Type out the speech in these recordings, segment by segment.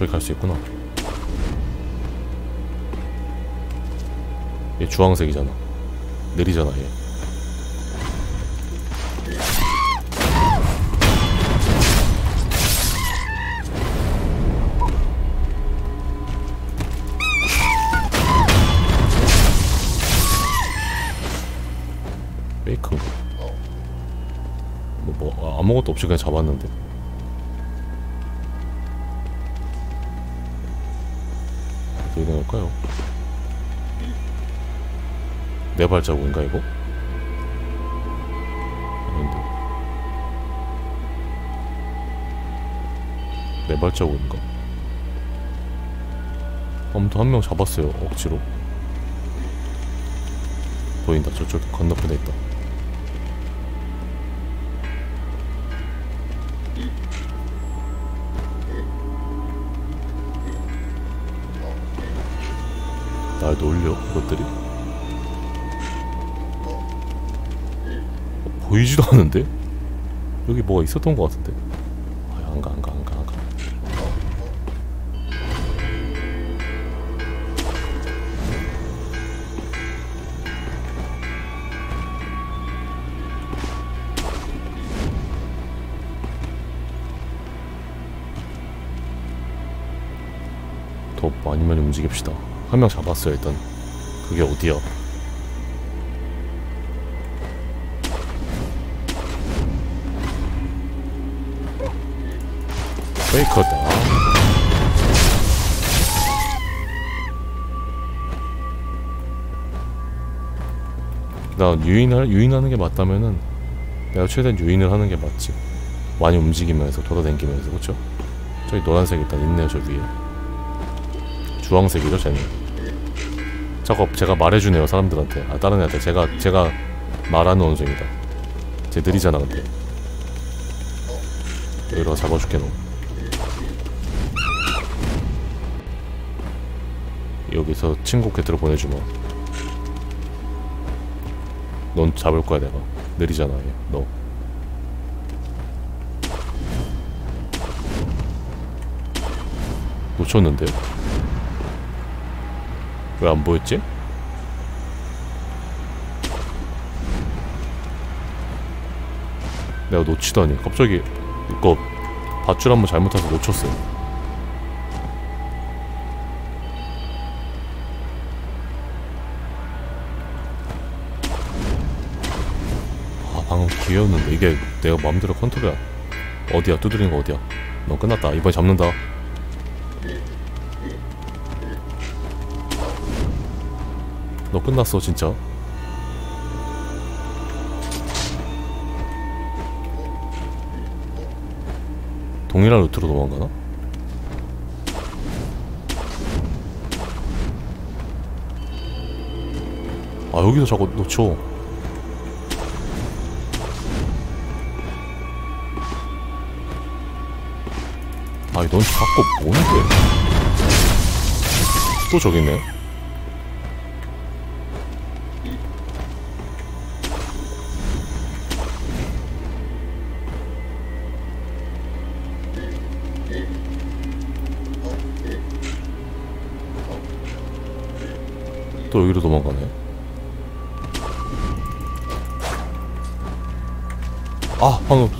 저기 갈 수 있구나. 얘 주황색이잖아. 느리잖아 얘. 페이크인가? 뭐, 뭐 아, 아무것도 없이 그냥 잡았는데 어떻게 된 걸까요? 내 발자국인가 이거? 아닌데 내 발자국인가? 아무튼 한 명 잡았어요 억지로 보인다 저쪽 건너편에 있다 그것들이? 어, 보이지도 않는데? 여기 뭐가 있었던 것 같은데? 아, 안가 안가 안가 안가. 더 많이 많이 움직입시다. 한 명 잡았어요 일단 그게 어디야? 페이커다. 나 유인할 유인하는 게 맞다면은 내가 최대한 유인을 하는 게 맞지. 많이 움직이면서 돌아다니면서 그쵸? 저기 노란색 일단 있네요 저 위에. 주황색이죠 쟤는 저거 제가 말해주네요 사람들한테. 아 다른 애한테. 제가 제가 말하는 원숭이다. 쟤 느리잖아 근데. 여기로 잡아줄게 너. 여기서 친구 곁으로 보내주마. 넌 잡을 거야 내가. 느리잖아 얘, 너. 놓쳤는데 왜 안 보였지? 내가 놓치다니 갑자기 이거 밧줄 한번 잘못해서 놓쳤어 아 방금 기회였는데 이게 내가 마음대로 컨트롤이야. 어디야? 두드리는 거 어디야? 너 끝났다. 이번에 잡는다 너 끝났어 진짜? 동일한 루트로 도망가나? 아 여기서 자꾸 놓쳐. 아니 넌 자꾸 뭔데 또 저기 있네 또 여기로 도망가네. 아 방금.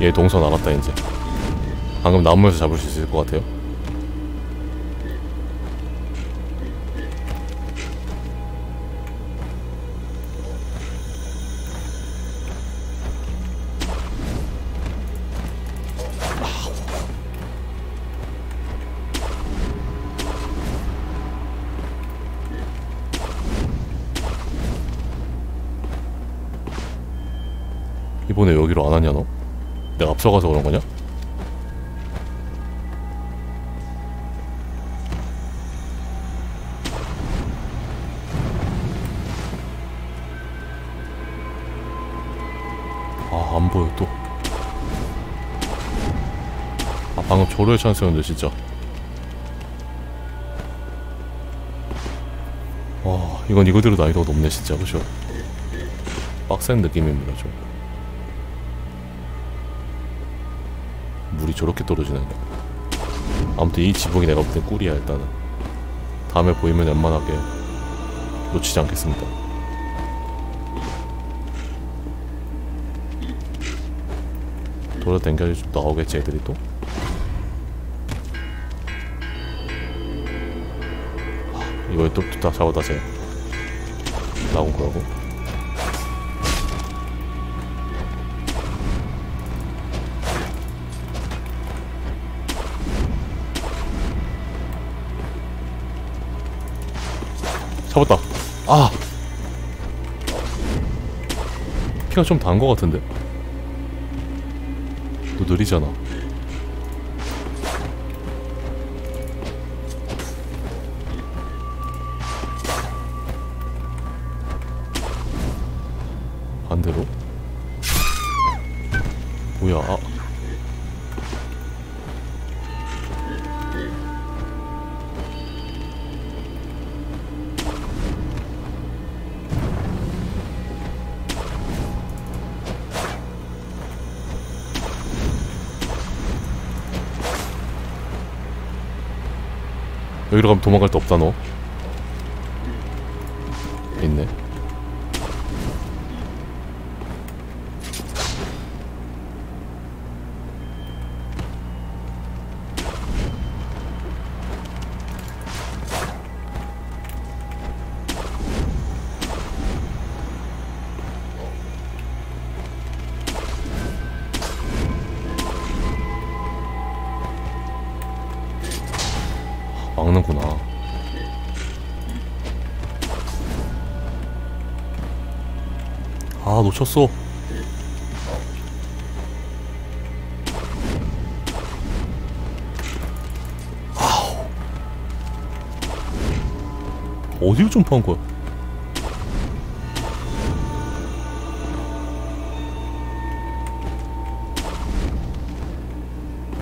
얘 동선 알았다 이제. 방금 나무에서 잡을 수 있을 것 같아요 이번에 여기로 안 왔냐 너? 내가 앞서가서 그런 거냐? 아, 안 보여 또. 아, 방금 저로의 찬스였는데 진짜. 와, 이건 이거대로 난이도가 높네 진짜, 그죠? 빡센 느낌입니다 좀 물이 저렇게 떨어지네 아무튼 이 지붕이 내가 볼 땐 꿀이야 일단은. 다음에 보이면 웬만하게 놓치지 않겠습니다. 돌아댕겨야지 좀 나오겠지 애들이 또? 아, 이거에 또다 잡아다 쟤 나온 거라고 잡았다. 아. 피가 좀단거 같은데. 너 느리잖아 여기로 가면 도망갈 데 없다 너 쳤어 아우. 어디로 점프한 거야?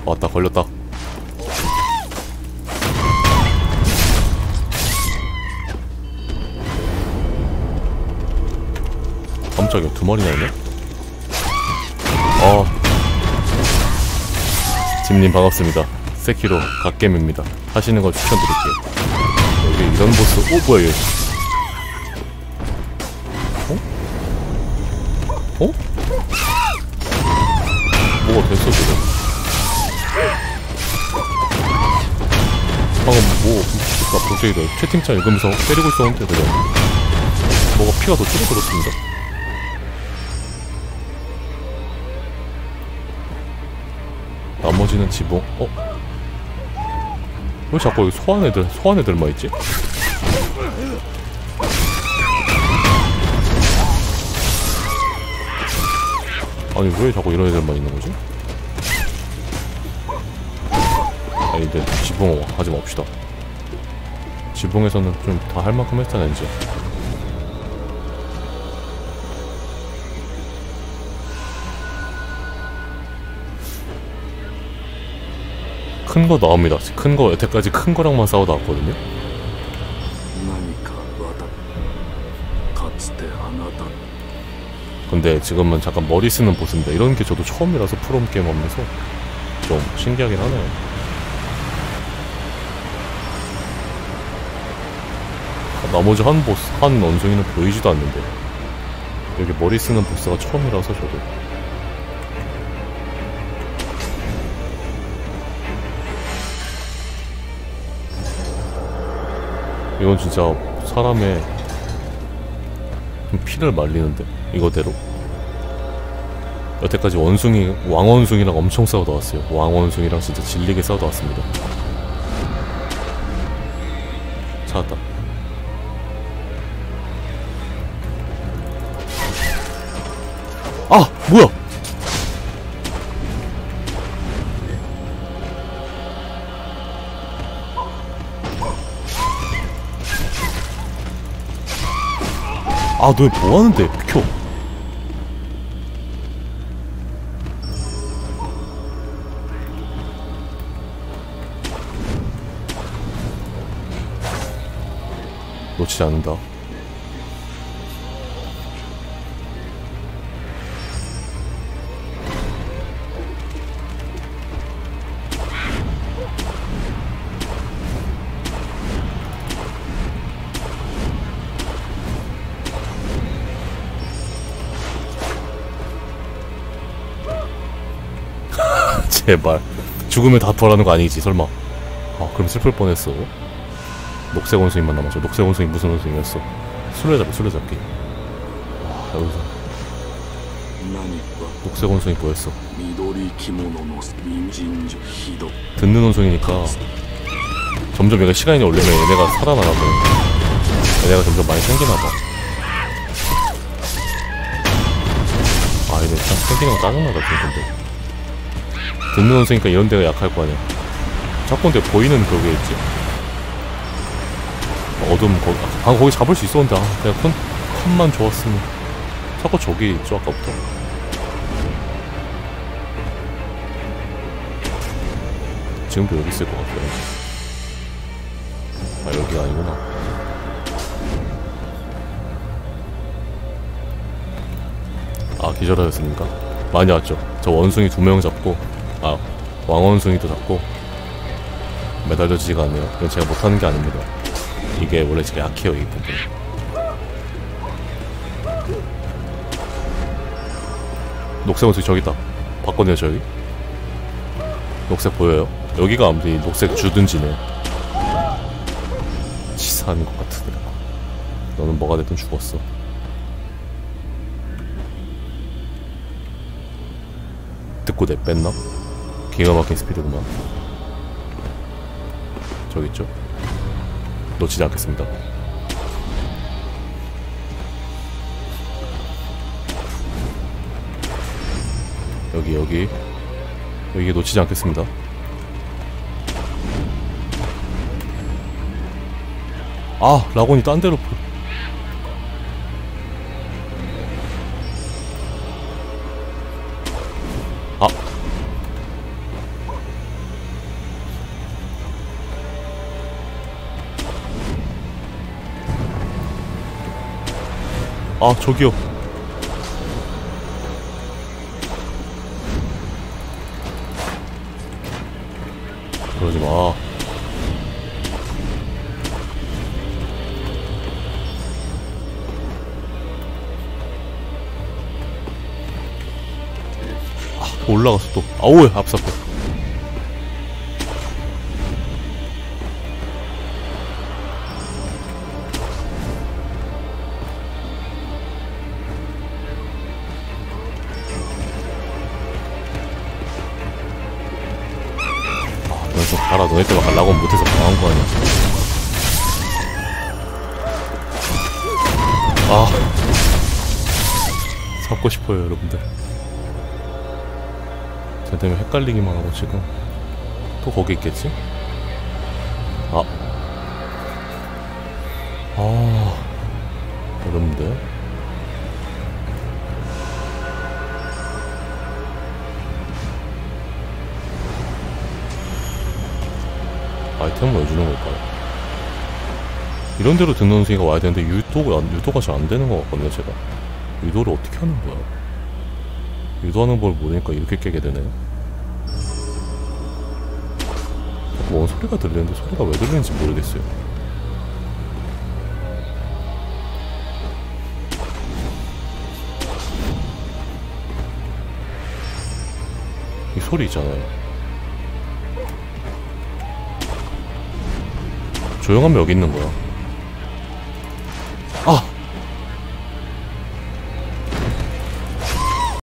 왔다 걸렸다 깜짝이야 두 마리나 있네. 어. 짐님 반갑습니다. 세키로 갓겜입니다. 하시는 걸 추천드릴게요. 여기 이런 보스 오 뭐야 얘. 어? 어? 뭐가 됐어 지금? 방금 뭐 아, 갑자기 나 채팅창 읽으면서 때리고 있었는데 그냥. 뭐가 피가 더 줄어들었습니다 나머지는 지붕 어? 왜 자꾸 여기 소환 애들 소환 애들만 있지? 아니 왜 자꾸 이런 애들만 있는 거지? 아니 이제 지붕 하지 맙시다 지붕에서는 좀 다 할 만큼 했잖아 이제 큰 거 나옵니다. 큰 거 여태까지 큰 거랑만 싸워다 왔거든요. 근데 지금은 잠깐 머리 쓰는 보스입니다. 이런 게 저도 처음이라서 프롬 게임 하면서 좀 신기하긴 하네요. 나머지 한 보스, 한 원숭이는 보이지도 않는데 여기 머리 쓰는 보스가 처음이라서 저도 이건 진짜 사람의 좀 피를 말리는데 이거대로. 여태까지 원숭이 왕원숭이랑 엄청 싸우다 왔어요. 왕원숭이랑 진짜 질리게 싸우다 왔습니다 아너 뭐하는데? 비켜. 놓치지 않는다 제발. 죽으면 다 부활하는 거 아니지 설마. 아 그럼 슬플 뻔했어. 녹색 원숭이만 남았어 녹색 원숭이 무슨 원숭이였어? 술래잡기 술래잡기. 와 여기서. 녹색 원숭이 뭐였어? 듣는 원숭이니까 점점 얘가 시간이 올리면 얘네가 살아나라고 얘네가 점점 많이 생기나봐. 아 얘네 참 생기는 거 짜증나다 지금 근데. 듣는 원숭이니까 이런 데가 약할 거 아니야. 자꾸 근데 보이는 그게 있지. 어둠, 거기, 아, 거기 잡을 수 있었는데, 아, 내가 큰, 칸만 좋았으면. 자꾸 저기 있죠, 아까부터. 지금도 여기 있을 것 같아요. 아, 여기가 아니구나. 아 기절하였습니까? 많이 왔죠. 저 원숭이 두 명 잡고 아 왕원숭이도 잡고 매달려지지가 않네요. 이건 제가 못하는 게 아닙니다. 이게 원래 제가 약해요 이 부분. 녹색 원숭이 저기 있다. 봤거든요 저기. 녹색 보여요? 여기가 아무리 녹색 주든지네. 치사한 것 같으네. 너는 뭐가 됐든 죽었어. 듣고 내뺐나? 기가 막힌 스피드구만. 저기 있죠? 놓치지 않겠습니다. 여기 여기. 여기 놓치지 않겠습니다. 아 라곤이 딴 데로 아 저기요. 그러지 마. 아, 올라갔어 또. 아우야 앞섰고 좀 가라. 너네 때문에 가려고 못해서 당한 거 아니야. 아. 잡고 싶어요, 여러분들. 쟤 때문에 헷갈리기만 하고 지금. 또 거기 있겠지? 아. 아. 어렵는데? 아이템을 왜 주는 걸까요? 이런 데로 듣는 원숭이가 와야 되는데 유도가, 안- 유도가 잘 안 되는 것 같거든요, 제가. 유도를 어떻게 하는 거야? 유도하는 걸 모르니까 이렇게 깨게 되네요. 뭔 소리가 들리는데 소리가 왜 들리는지 모르겠어요. 이 소리 있잖아요. 조용하면 여기 있는 거야. 아!